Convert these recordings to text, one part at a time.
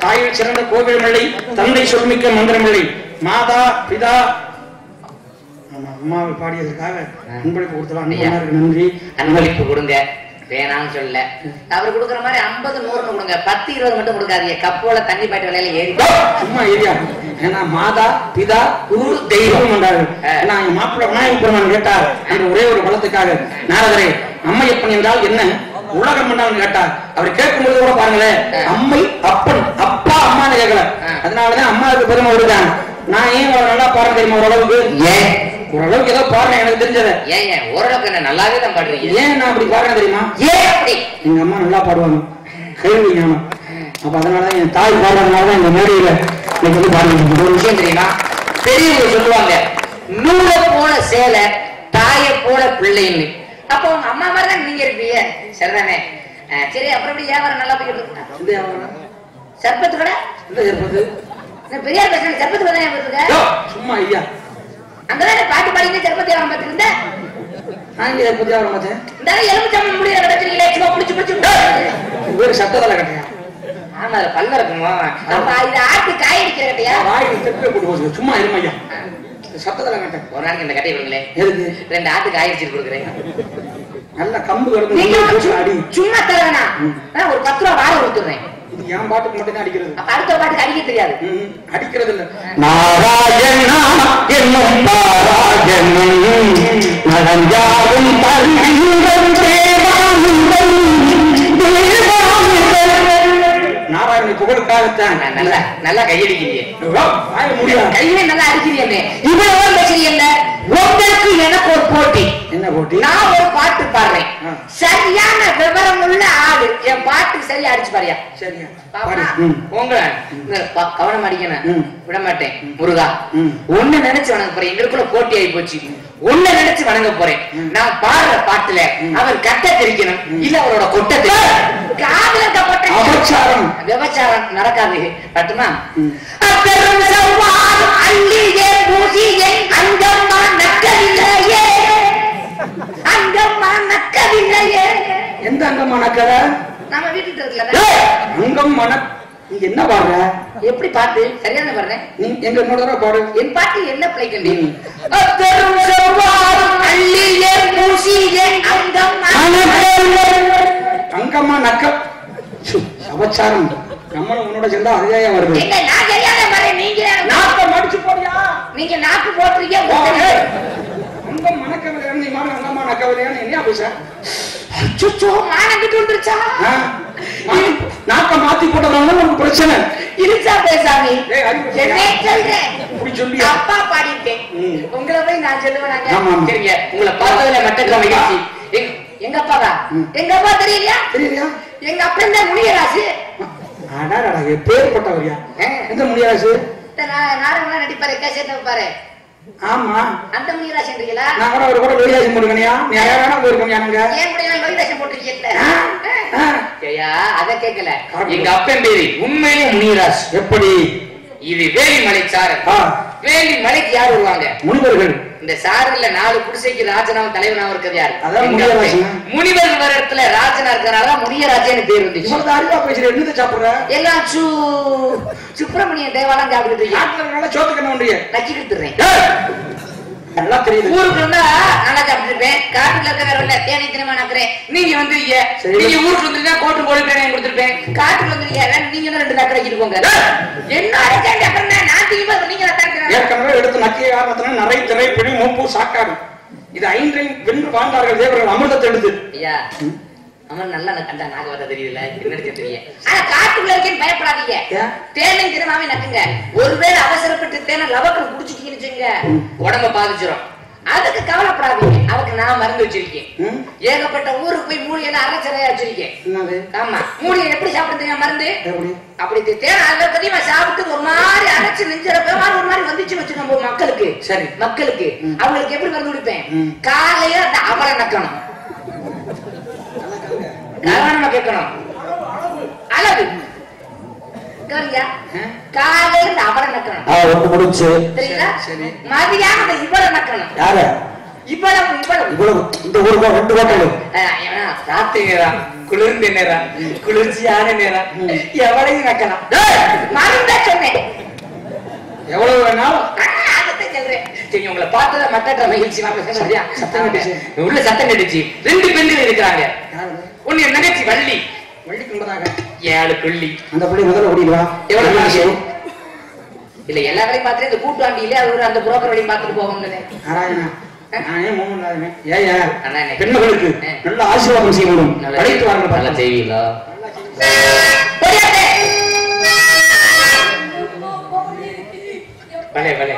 தாயில் சிறந்த கோவில் மழை தந்தை சொல்மிக்க மந்திரமில்லை மாதா பிதா அம்மாவை பாடியதற்காக அன்பளிப்பு கொடுத்தலாம். நன்றி. அன்பளிப்பு கொடுங்க. வேணாம்னு சொல்லல. அவர் கொடுக்குற மாதிரி ஐம்பது நூறுன்னு கொடுங்க. பத்து இருபது மட்டும் கொடுக்காதீங்க. கப்போல தண்ணி பாய்ட்டு விலையில ஏறி சும்மா ஏரியா ஏன்னா மாதா பிதா குரு தெய்வம் என்றார்கள். ஆ. ஏன்னா எங்க மாப்பிள்ள விநாயக பெருமான் கேட்டார். அந்த ஒரே ஒரு பலத்துக்காக நாரதரே அம்மையப்பன் என்றால் என்ன? உலகம் என்னன்னு கேட்டார். அவர் கேட்கும்போது கூட பாருங்களேன். அம்மை அப்பன் அப்பா அம்மான்னு கேட்கல. அதனாலதான் அம்மாவுக்கு பெருமை விடுதான் நான் ஏன் நல்லா பாடுறேன் தெரியுமா ஓரளவுக்கு? ஏன்? ஓரளவுக்கு ஏதோ பாடுறேன் எனக்கு தெரிஞ்சதை. ஏன் ஏன்? ஓரளவுக்கு என்ன நல்லாவே தான் பாடுறீங்க. ஏன் நான் அப்படி பாடுறேன் தெரியுமா? ஏன் அப்படி? எங்க அம்மா நல்லா பாடுவாங்க. கேள்வி ஞானம். அப்ப அதனாலதான் என் தாய் பாடுறதுனாலதான் இந்த மேடையில இன்னைக்கு வந்து பாடுறேன் ஒரு விஷயம் தெரியுமா? பெரியவங்க சொல்லுவாங்க நூலை போல சேலை தாயை போல பிள்ளைன்னு. அப்போ உங்க அம்மா மாதிரி தான் நீங்க இருப்பீங்க. சரிதானே? சரி அப்புறம் எப்படி வியாபாரம் நல்லா போய்கிட்டு இருக்கு? சர்பத்து கடை? பெரியார் பேசுறேன் சர்பத்து கடை தான் சும்மா ஐயா. அங்கதானே பாட்டு வியாபாரம் பார்த்துட்டு இருந்தேன். நான் இங்க ஏற்பது வியாபாரம் பார்த்தேன். இந்த முடியல கிடச்சிருக்கீங்களே சும்மா பிடிச்சு பிடிச்சு பேரு சட்டதலை கட்டையா ஆமா பல்ல இருக்குமா? இது ஆட்டு காய் அடிக்கிற கட்டையா? வாய் கூட்டு போச்சு சும்மா இருமா ஐயா சட்டதலை கட்டை ஒரு நாளைக்கு இந்த கட்டையை கொடுங்களேன் எதுக்கு? ரெண்டு ஆட்டு காய் கொடுக்குறேன். நல்ல கம்பு கிடக்கு. அடி. சும்மா தரவேணா ஒரு பத்து ரூபா வாரம் கொடுத்துடுறேன். இது என் பாட்டுக்கு மட்டும் தான் அடிக்கிறது. அடுத்த பாட்டுக்கு அடிக்க தெரியாது. அடிக்கிறது இல்ல. நாராயணா தருகின்றன் தேவானந்தன் தேவானந்தன் நாராயண புகழுக்காகத்தான் நல்லா நல்லா கையடிக்கிறீங்க கையில நல்லா அடிக்கிறீங்க இவ்வளவு பேசுறீங்க உங்களுக்கு எனக்கு ஒரு போட்டி. என்ன போட்டி? நான் ஒரு பாட்டு பாடுறேன். சரியான விவரம் உள்ள ஆளு. என் பாட்டு சரியா அடிச்சு பாரியா. சரியா. பாப்பா, பாடி. ம். உங்க இந்த ப- கவனம் அடிக்கணும். விட மாட்டேன். முருகா. ஒண்ணு நினைச்சு வணங்க போறேன். எங்களுக்குள்ள போட்டி ஆகி போச்சு. ஒண்ணு நினைச்சு வணங்க போறேன். நான் பாடுற பாட்டுல அவர் கட்ட தெரிக்கணும். இல்ல அவரோட கொட்ட தெரிக்கணும். காதுல அபச்சாரம். விபச்சாரம் நடக்காது. பட்டுமா செவ்வாய் அள்ளியே பூசியே அங்கம்மா நக்கவில்லையே. அங்கம்மா நக்கவில்லையே. எந்த அங்கம் மணக்கற நம்ம வீட்டுக்கு இருக்குல்ல ஏய், அங்கம் மண நீ என்ன பாடுற? எப்படி பாட்டு? சரியான பாடுறேன் நீ எங்க இன்னொரு தடவை பாடு. என் பாட்டு என்ன அப்பெரும் செவ்வாய் அள்ளியே பூசியே அங்கம்மா அங்கம்மா நக்க சு, அபச்சாரம் நம்மளும் உன்னோட சேர்ந்தா அதே வருது. நான் சரியான பாடுறேன் நீங்க நாக்க மடிச்சு போடியா நீங்க நாக்கு போட்டுறீங்க. அங்கம் மணக்கவில்லைன்னு நீ மாதிரி அங்கம்மா நக்கவில்லையான்னு என்ன பேச சுச்சோ மானங்கிட்டு வந்துருச்சா? ஆ? மா- நாக்க மாத்தி போட்டதுனால உனக்கு பிரச்சனை. இருச்சா பேசாமி? என்ன சொல்றேன். இப்படி அப்பா பாடிட்டேன். உங்களை போய் நான் ஆமா. சரிங்க. உங்களை பார்த்ததுல மட்டும் மகிழ்ச்சி. எங்க- அப்பாவா? ம். எங்க அப்பா தெரியலையா? தெரியலையா? எங்க அப்பன் தான் முனியராசு? அடாடா பேர்பட்டவரியா ஆ. எந்த முடியாது இந்த நா- நாடகம்லாம் நடிப்பாரு கேசட் வைப்பாரு. ஆமா. அந்த முனிராஜன்றீங்களா நான் கூட ஒரு கூட வெளியாசம் போட்டுக்கணியா நீ அழகான போயிருக்கோம் நானுங்க ஏன் கூட ஆ, ஐயா அத கேட்கல. எங்க அப்பன் பேரு உண்மையிலே முனிராஜ் எப்படி? இது வேலிமலை சாரல் ஆ, வேலிமலைக்கு யார் வருவாங்க? முனிவர்கள். இந்த சாரல்ல நாலு குடிசைக்கு ராஜனாவும் தலைவனாவும் இருக்கிறது யாரு? முனியராஜன். முனிவர் வர இடத்துல ராஜனா இருக்கிறனால முனியராஜன்னு பேர் என்னது சாப்பிடுற? எல்லாம் சு சுப்பிரமணிய தேவாலாம் சாப்பிட்டு இருக்கீங்க. சோத்துக்கணும் நக்கி கொடுத்துறேன் நல்லா தெரியுது. ஊருக்கு இருந்தா நல்லா சாப்பிட்டு இருப்பேன் காட்டுல இருக்க வேற இல்ல தேனி தினமா நக்கிறேன் நீங்க வந்திருக்கீங்க. நீங்க ஊருக்கு வந்திருந்தா கோட்டு போட்டு பேனை கொடுத்துருப்பேன். காட்டுல வந்துருக்கீங்க நீங்க தான் ரெண்டு வச்சுட்டு போங்க. என்ன அரைச்சாண்டி அப்புறம்? நான் நீங்க தான் ஏற்கனவே எடுத்து நக்கிய காரணத்தின நிறைய திரை பிடி மூப்பு சாக்காடு. இது ஐந்தையும் வென்று வாழ்ந்தார்கள் தேவர்கள் அமிர்தத்தை எடுத்து. ஐயா அவன் நல்லா கண்டா நாக வர தெரியல என்ன தெரியும்? ஆனா காட்டுக்குள்ள இருக்கேன்னு பயப்படாதீங்க. ஏன்? தேனை தினமாவே நக்குங்க. ஒருவேளை அவசரப்பட்டு தேனை லவக்கம் குடிச்சிட்டீங்கன்னு வச்சுங்க உடம்ப பாதிச்சிரும். அதுக்கு கவலைப்படாதீங்க. அதுக்கு நான் மருந்து வச்சிருக்கேன்? ஏகப்பட்ட ஊருக்கு போய் மூலிகைலாம் அரைச்சரையா வச்சிருக்கேன். ஆமா. மூலிகை எப்படி சாப்பிடுறீங்க மருந்து? அப்படி தேனை கதியமா சாப்பிட்டு ஒரு மாதிரி அரைச்சு நெஞ்சிடப்ப மாதிரி ஒரு மாதிரி வந்துச்சு வச்சு நம்ம மக்களுக்கு. சரி. மக்களுக்கு. அவங்களுக்கு எப்படி மருந்து கொடுப்பேன். காலையில அந்த அவலை நக்கணும். கவனமா கேட்கணும். அளவு. காலையில இந்த அவலை நக்கணும். ஒன்று முடிஞ்சு. மதியானம் அந்த இவ்வளவு நக்கணும். யாரு? இவ்வளவு இவ்வளவு. இவ்வளவு. இந்த ஊருக்கு ரெண்டு ஹோட்டலு அஹ் ஏன்னா, ராத்திரி நேரம். குளிர்ந்த நேரம். குளிர்ச்சியான நேரம். எவளையும் நக்கலாம் மருந்தா சொன்னேன். எவ்வளவு வேணாலும். அதைத்தான் சொல்றேன். சரி உங்களை பார்த்தத மட்டற்ற மகிழ்ச்சி சரியா? சத்தம். உள்ள சத்தம் கேட்டுச்சு. ரெண்டு பெண்கள் இருக்கிறாங்க. என் தங்கச்சி வள்ளி. ஏழு கொள்ளி அந்த பிள்ளை முதல்ல ஓடிடுவா? எவ்வளவு காசு? இல்ல எல்லா வேலையும் பார்த்துட்டு இந்த கூட்டுவாண்டியில அவர் அந்த புரோக்கர் வழியும் பார்த்துட்டு போவாங்கன்னு நாராயணா நானே மூணு ஏயா பெண்மகளுக்கு. நல்ல ஆசீர்வாதம் செய்ய வேண்டும் நல்லா அழைத்து வாங்க நல்லா பார்க்கலாம். செய்வீங்களா? போயாத்தே. பலே பலே.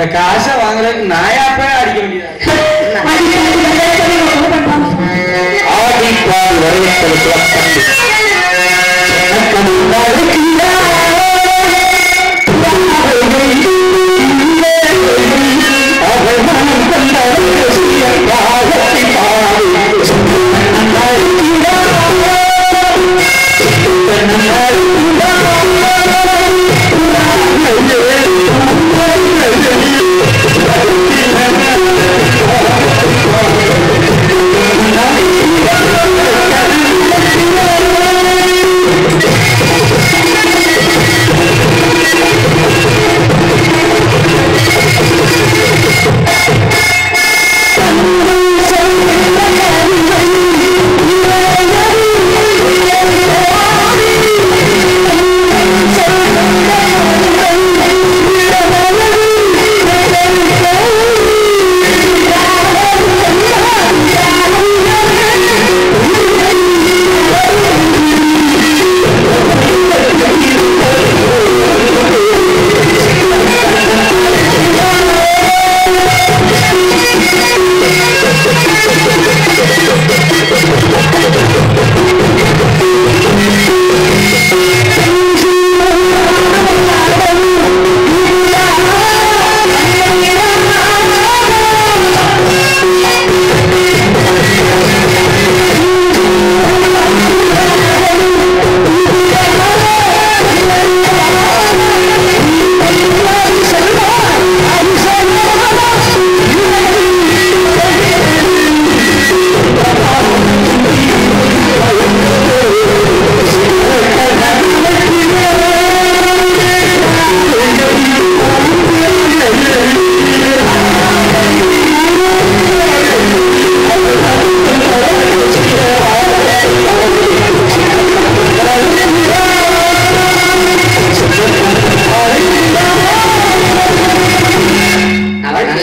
இந்த காசை வாங்குறதுக்கு நாயாப்பே அடிக்க வேண்டியதா வரை அவர்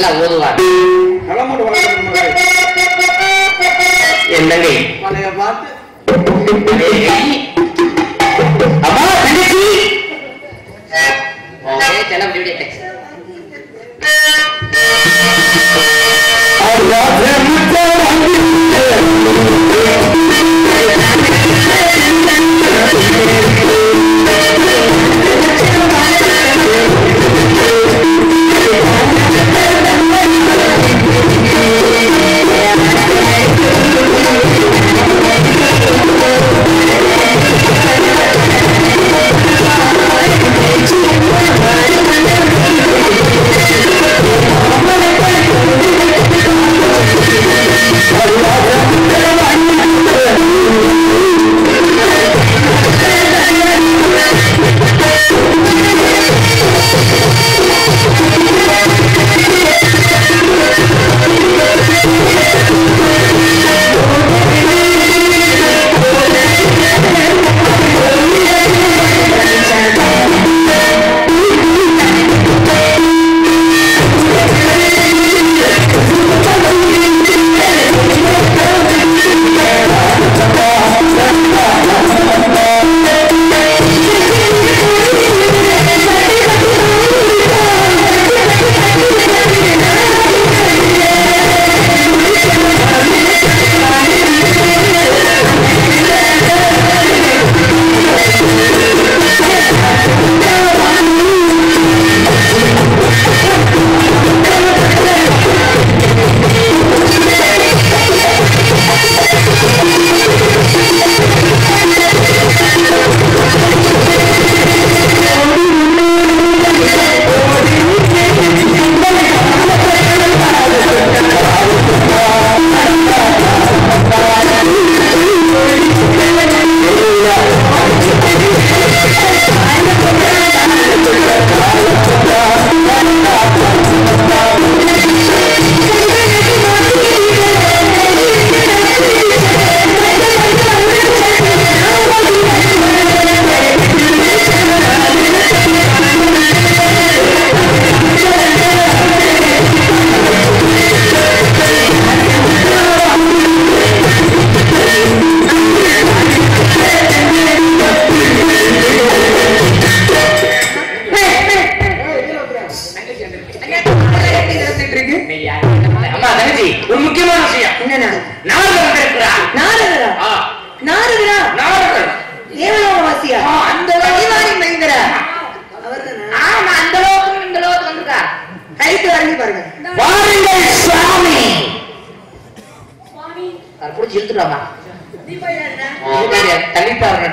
நல்லா ஓதுவார். என்னங்க?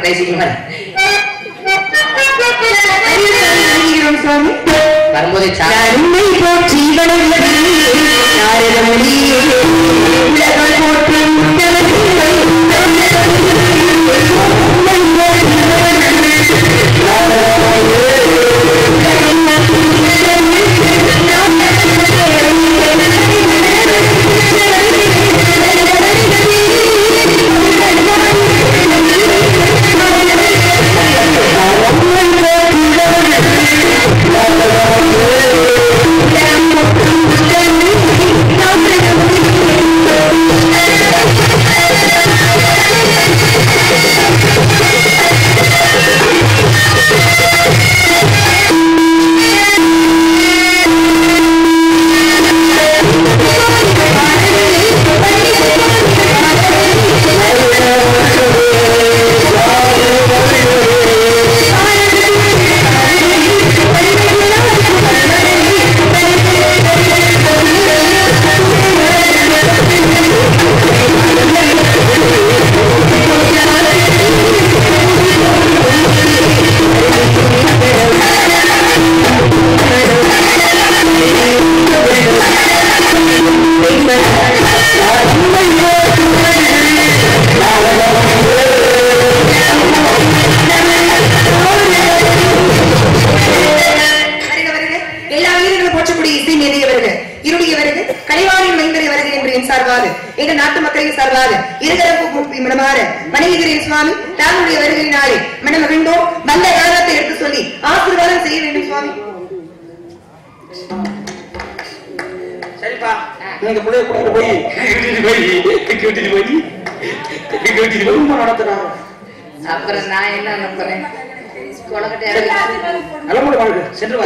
தள்ளிப்பாருங்க பேசிக்க வருகிறோம் சுவாமி வரும்போதே போற்றி நாட்டு மக்களின் சார்பாக இருதரப்பு மனமாற வணங்குகிறேன் சுவாமி தாங்களுடைய வருகையினாலே மனம் மகிழ்ந்தோம் வந்த காலத்தை எடுத்து சொல்லி ஆசீர்வாதம் செய்ய வேண்டும் சுவாமி சரிப்பா நீங்க பிள்ளைய கூட்டிட்டு போய் கூட்டிட்டு போய் கூட்டிட்டு போய் நடத்துறாங்க அப்புறம் நான் என்ன வாழ்க சென்று